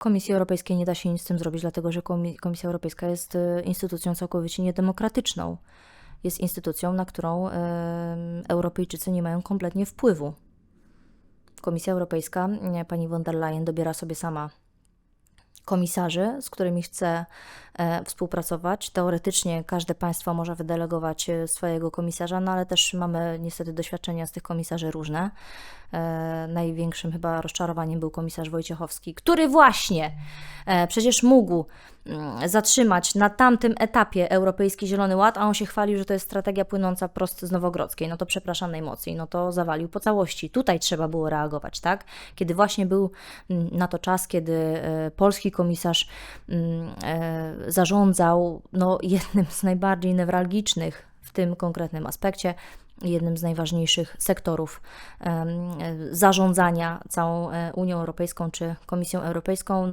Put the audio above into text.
Komisji Europejskiej nie da się nic z tym zrobić, dlatego że Komi- Komisja Europejska jest e, instytucją całkowicie niedemokratyczną. Jest instytucją, na którą em, Europejczycy nie mają kompletnie wpływu. Komisja Europejska, nie, pani von der Leyen dobiera sobie sama komisarzy, z którymi chce współpracować. Teoretycznie każde państwo może wydelegować e, swojego komisarza, no ale też mamy niestety doświadczenia z tych komisarzy różne. E, największym chyba rozczarowaniem był komisarz Wojciechowski, który właśnie przecież mógł mm, zatrzymać na tamtym etapie Europejski Zielony Ład, a on się chwalił, że to jest strategia płynąca prosto z Nowogrodzkiej. No to przepraszam najmocniej, no to zawalił po całości. Tutaj trzeba było reagować, tak? Kiedy właśnie był mm, na to czas, kiedy e, polski komisarz mm, e, zarządzał no, jednym z najbardziej newralgicznych w tym konkretnym aspekcie, jednym z najważniejszych sektorów e, zarządzania całą e, Unią Europejską czy Komisją Europejską.